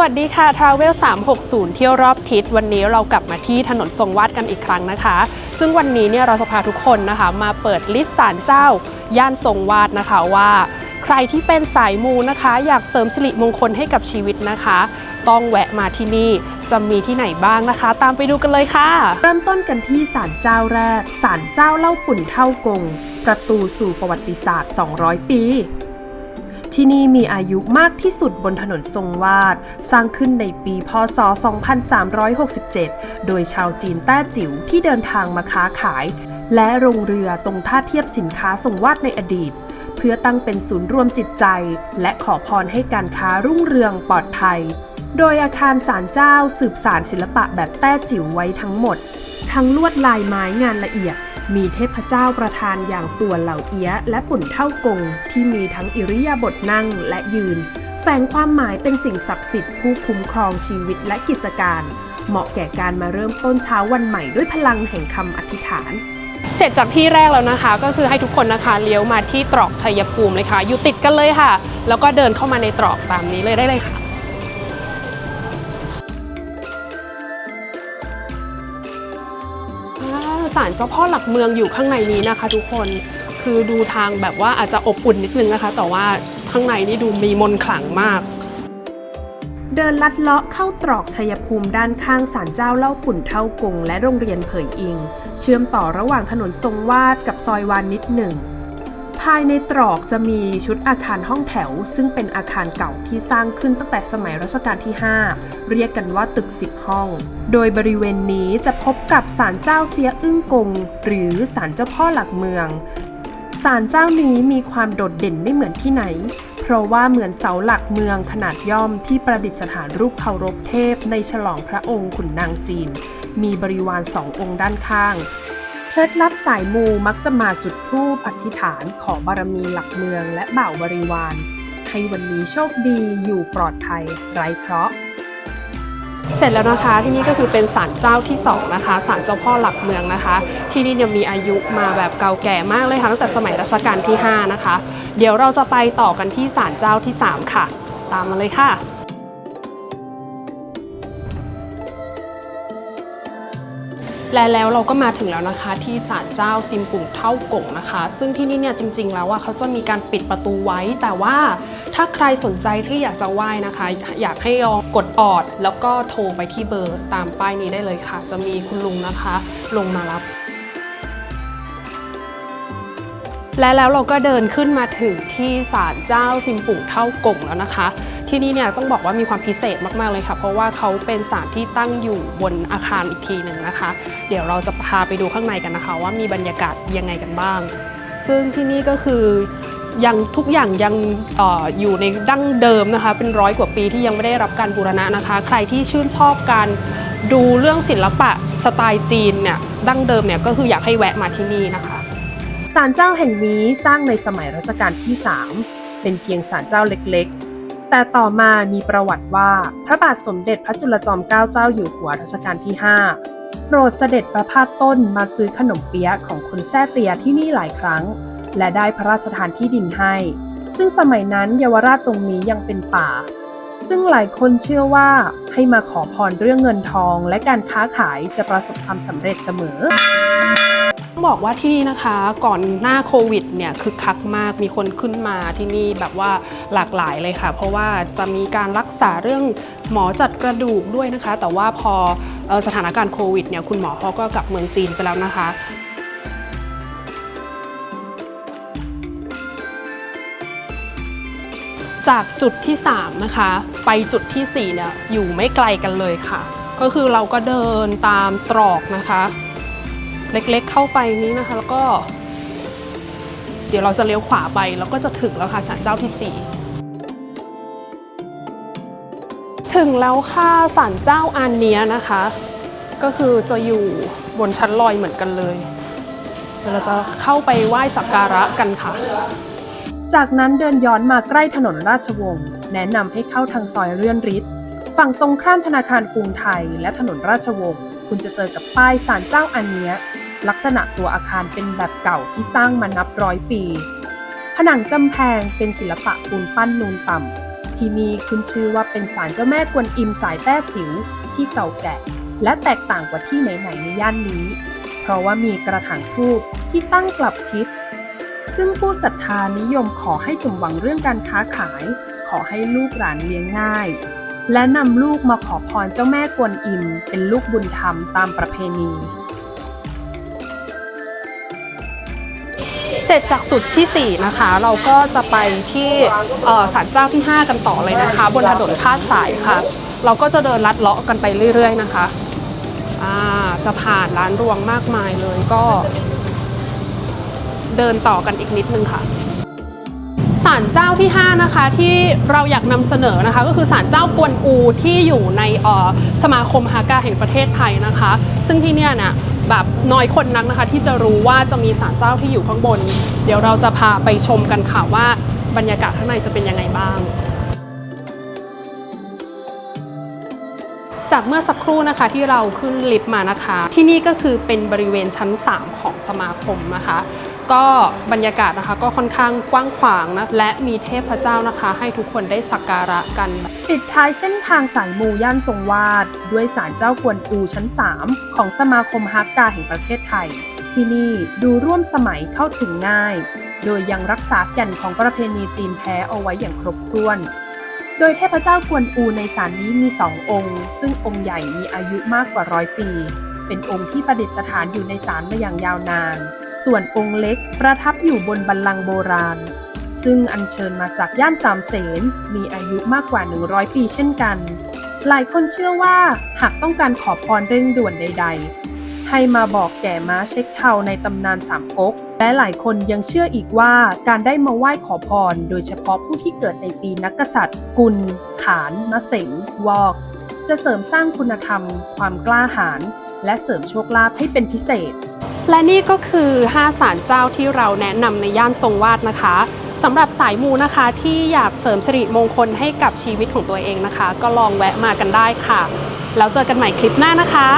วัสดีค่ะ Travel 360 เที่ยวรอบทิศ วันนี้เรากลับมาที่ถนนทรงวาดกันอีกครั้งนะคะ ซึ่งวันนี้เนี่ยเราจะพาทุกคนนะคะ มาเปิดลิสต์ศาลเจ้า ย่านทรงวาดนะคะว่า ใครที่เป็นสายมูนะคะ อยากเสริมสิริมงคลให้กับชีวิตนะคะ ต้องแวะมาที่นี่จะมีที่ไหนบ้างนะคะ ตามไปดูกันเลยค่ะ เริ่มต้นกันที่ศาลเจ้าแรกศาลเจ้าเล่าปุ่นเท่ากง ประตูสู่ประวัติศาสตร์ 200 ปี ที่นี่มีอายุมากที่สุดบนถนนทรงวาด สร้างขึ้นในปี พศ 2367 โดยชาวจีนแต้จิ๋วที่เดินทางมาค้าขาย และโรงเรือตรงท่าเทียบสินค้าทรงวาดในอดีต เพื่อตั้งเป็นศูนย์รวมจิตใจ และขอพรให้การค้ารุ่งเรืองปลอดภัย โดยอาคารศาลเจ้าสืบสารศิลปะแบบแต้จิ๋วไว้ทั้งหมด ทั้งลวดลายไม้งานละเอียด มีเทพเจ้าประธานอย่างตัวเหล่าเอี้ยและปุ่นเท่ากงที่มีทั้งอิริยาบถนั่งและยืน แฝงความหมายเป็นสิ่งศักดิ์สิทธิ์ผู้คุ้มครองชีวิตและกิจการ เหมาะแก่การมาเริ่มต้นเช้าวันใหม่ด้วยพลังแห่งคำอธิษฐาน เสร็จจากที่แรกแล้วนะคะ ก็คือให้ทุกคนนะคะเลี้ยวมาที่ตรอกชัยภูมิเลยค่ะ อยู่ติดกันเลยค่ะ แล้วก็เดินเข้ามาในตรอกตามนี้เลยได้เลยค่ะ ศาลเจ้าพ่อหลักเมืองอยู่ข้างในนี้นะคะ ทุกคนคือดูทางแบบว่าอาจจะอบอุ่นนิดนึงนะคะ แต่ว่าข้างในนี่ดูมีมนต์ขลังมาก เดินลัดเลาะเข้าตรอกชัยภูมิด้านข้างศาลเจ้าเล่าปุ่นเท่ากงและโรงเรียนเผยอิง เชื่อมต่อระหว่างถนนทรงวาดกับซอยวานนิดหนึ่ง ภายในตรอกจะมีชุดอาคารห้องแถว ซึ่งเป็นอาคารเก่าที่สร้างขึ้นตั้งแต่สมัยรัชกาลที่ 5 เรียกกันว่าตึกสิบห้อง โดยบริเวณนี้จะพบกับศาลเจ้าเสียอึ้งกง หรือศาลเจ้าพ่อหลักเมืองศาลเจ้านี้มีความโดดเด่นไม่เหมือนที่ไหน เพราะว่าเหมือนเสาหลักเมืองขนาดย่อมที่ประดิษฐานรูปเคารพเทพในฉลองพระองค์ขุนนางจีน มีบริวารสององค์ด้านข้าง เคล็ดลับสายมูมักจะมาจุดธูปอธิษฐานขอบารมีหลักเมืองและบ่าวบริวาร ให้วันนี้โชคดีอยู่ปลอดภัยไร้เคราะห์เสร็จแล้วนะคะที่นี่ก็คือเป็นศาลเจ้าที่สองนะคะศาลเจ้าพ่อหลักเมืองนะคะ ที่นี่เนี่ยมีอายุมาแบบเก่าแก่มากเลยค่ะตั้งแต่สมัยรัชกาลที่ 5 นะคะ เดี๋ยวเราจะไปต่อกันที่ศาลเจ้าที่ 3 ค่ะ ตามมาเลยค่ะ และแล้วเราก็มาถึงแล้วนะคะที่ศาลเจ้าซิมปุ่งเท่ากงนะคะ ซึ่งที่นี่เนี่ยจริง ๆ แล้วว่าเขาจะมีการปิดประตูไว้ แต่ว่าถ้าใครสนใจที่อยากจะไหว้นะคะ อยากให้ลองกดออด แล้วก็โทรไปที่เบอร์ตามป้ายนี้ได้เลยค่ะ จะมีคุณลุงนะคะ ลงมารับและแล้วเราก็เดินขึ้นมาถึงที่ศาลเจ้าซิมปุ่งเท่ากงแล้วนะคะ ที่นี่เนี่ยต้องบอกว่ามีความพิเศษมากๆเลยค่ะ เพราะว่าเขาเป็นศาลที่ตั้งอยู่บนอาคารอีกทีหนึ่งนะคะ เดี๋ยวเราจะพาไปดูข้างในกันนะคะ ว่ามีบรรยากาศยังไงกันบ้าง ซึ่งที่นี่ก็คือยังทุกอย่างยังออยู่ในดั้งเดิมนะคะ เป็นร้อยกว่าปีที่ยังไม่ได้รับการบูรณะนะคะ ใครที่ชื่นชอบการดูเรื่องศิลปะสไตล์จีนเนี่ยดั้งเดิมเนี่ยก็คืออยากให้แวะมาที่นี่นะคะศาลเจ้าแห่งนี้สร้างในสมัยรัชกาลที่ 3 เป็นเพียงศาลเจ้าเล็ก แต่ต่อมามีประวัติว่าพระบาทสมเด็จพระจุลจอมเกล้าเจ้าอยู่หัวรัชกาลที่ 5 โปรดเสด็จประพาสต้นมาซื้อขนมเปี๊ยะของคนแท้เตียที่นี่หลายครั้ง และได้พระราชทานที่ดินให้ ซึ่งสมัยนั้นเยาวราชตรงนี้ยังเป็นป่า ซึ่งหลายคนเชื่อว่าให้มาขอพรเรื่องเงินทองและการค้าขายจะประสบความสำเร็จเสมอ ต้องบอกว่าที่นี่นะคะ ก่อนหน้าโควิดเนี่ยคึกคักมากมีคนขึ้นมาที่นี่แบบว่าหลากหลายเลยค่ะ เพราะว่าจะมีการรักษาเรื่องหมอจัดกระดูกด้วยนะคะ แต่ว่าพอสถานการณ์โควิดเนี่ยคุณหมอเขาก็กลับเมืองจีนไปแล้วนะคะจากจุดที่ 3 นะคะ ไปจุดทีสี่4เนี่ยอยู่ไม่ไกลกันเลยค่ะ ก็คือเราก็เดินตามตรอกนะคะ เล็กๆเข้าไปนี้นะคะ แล้วก็ เดี๋ยวเราจะเลี้ยวขวาไปแล้วก็จะถึงแล้วค่ะศาลเจ้าที่ 4 ถึงแล้วค่ะศาลเจ้าอันเนี้ยนะคะ ก็คือจะอยู่บนชั้นลอยเหมือนกันเลย เดี๋ยวเราจะเข้าไปไหว้สักการะกันค่ะ จากนั้นเดินย้อนมาใกล้ถนนราชวงศ์แนะนำให้เข้าทางซอยเรื่อนริศฝั่งตรงข้ามธนาคารกรุงไทย และถนนราชวงศ์คุณจะเจอกับป้ายศาลเจ้าอันเนี้ย ลักษณะตัวอาคารเป็นแบบเก่าที่สร้างมานับร้อยปี ผนังกำแพงเป็นศิลปะปูนปั้นนูนต่ำ ที่นี่ขึ้นชื่อว่าเป็นศาลเจ้าแม่กวนอิมสายแต้จิ๋วที่เก่าแก่ และแตกต่างกว่าที่ไหนๆในย่านนี้ เพราะว่ามีกระถางทูบที่ตั้งกลับทิศ ซึ่งผู้ศรัทธานิยมขอให้สมหวังเรื่องการค้าขาย ขอให้ลูกหลานเลี้ยงง่ายและนำลูกมาขอพรเจ้าแม่กวนอิม เป็นลูกบุญธรรมตามประเพณี เสร็จจากสุดที่ 4 นะคะ เราก็จะไปที่ศาลเจ้าที่ 5 กันต่อเลยนะคะ บนถนนพาดสายค่ะ เราก็จะเดินลัดเลาะกันไปเรื่อยๆนะคะจะผ่านร้านรวงมากมายเลยก็เดินต่อกันอีกนิดนึงค่ะศาลเจ้าที่ 5 นะคะที่เราอยากนำเสนอนะคะ ก็คือศาลเจ้ากวนอูที่อยู่ในสมาคมฮากาแห่งประเทศไทยนะคะ ซึ่งที่เนี่ยเนี่ย แบบน้อยคนนักนะคะ ที่จะรู้ว่าจะมีศาลเจ้าที่อยู่ข้างบน เดี๋ยวเราจะพาไปชมกันค่ะว่าบรรยากาศข้างในจะเป็นยังไงบ้าง จากเมื่อสักครู่นะคะที่เราขึ้นลิฟต์มานะคะ ที่นี่ก็คือเป็นบริเวณชั้น 3 ของสมาคมนะคะ ก็บรรยากาศนะคะ ก็ค่อนข้างกว้างขวางนะและมีเทพเจ้านะคะ ให้ทุกคนได้สักการะกัน ปิดท้ายเส้นทางสายมูย่านทรงวาด ด้วยศาลเจ้ากวนอูชั้น 3 ของสมาคมฮักกาแห่งประเทศไทย ที่นี่ดูร่วมสมัยเข้าถึงง่าย โดยยังรักษาแก่นของประเพณีจีนแท้เอาไว้อย่างครบถ้วนโดยเทพเจ้ากวนอูในศาลนี้มีสององค์ ซึ่งองค์ใหญ่มีอายุมากกว่าร้อยปี เป็นองค์ที่ประดิษฐานอยู่ในศาลมาอย่างยาวนาน ส่วนองค์เล็กประทับอยู่บนบัลลังก์โบราณ ซึ่งอัญเชิญมาจากย่านสามเสนมีอายุมากกว่า 100 ปีเช่นกัน หลายคนเชื่อว่าหากต้องการขอพรเร่งด่วนใด ๆ ให้มาบอกแก่ม้าเช็คเทาในตำนานสามก๊ก และหลายคนยังเชื่ออีกว่าการได้มาไหว้ขอพร โดยเฉพาะผู้ที่เกิดในปีนักกษัตริย์ กุล ขานมะเสงวอก จะเสริมสร้างคุณธรรม ความกล้าหาญและเสริมโชคลาภให้เป็นพิเศษ และนี่ก็คือ5ศาลเจ้าที่เราแนะนำในย่านทรงวาดนะคะสำหรับสายมูนะคะที่อยากเสริมสิริมงคลให้กับชีวิตของตัวเองนะคะ ก็ลองแวะมากันได้ค่ะ แล้วเจอกันใหม่คลิปหน้านะคะ